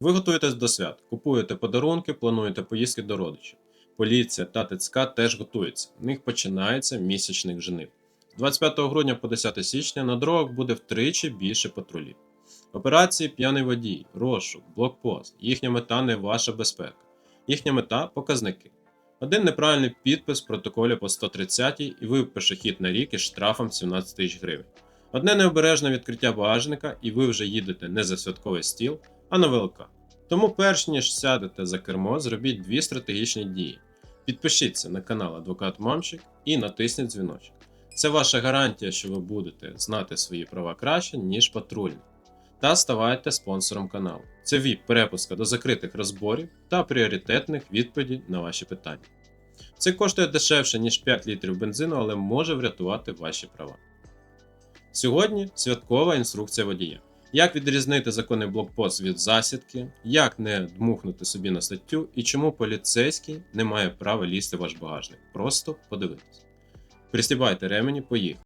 Ви готуєтесь до свят, купуєте подарунки, плануєте поїздки до родичів. Поліція та ТЦК теж готуються. В них починається місячник женив. З 25 грудня по 10 січня на дорогах буде втричі більше патрулів. Операції п'яний водій, розшук, блокпост. Їхня мета не ваша безпека. Їхня мета показники. Один неправильний підпис в протоколі по 130 і ви в пешохід на рік із штрафом 17 тисяч гривень. Одне необережне відкриття багажника, і ви вже їдете не за святковий стіл, а на ВЛК. Тому, перш ніж сядете за кермо, зробіть дві стратегічні дії. Підпишіться на канал Адвокат Мамчик і натисніть дзвіночок. Це ваша гарантія, що ви будете знати свої права краще, ніж патрульні. Та ставайте спонсором каналу. Це VIP перепуска до закритих розборів та пріоритетних відповідей на ваші питання. Це коштує дешевше, ніж 5 літрів бензину, але може врятувати ваші права. Сьогодні святкова інструкція водія. Як відрізнити законний блокпост від засідки, як не дмухнути собі на статтю і чому поліцейський не має права лізти в ваш багажник. Просто подивитись. Пристібайте ремені, поїхали.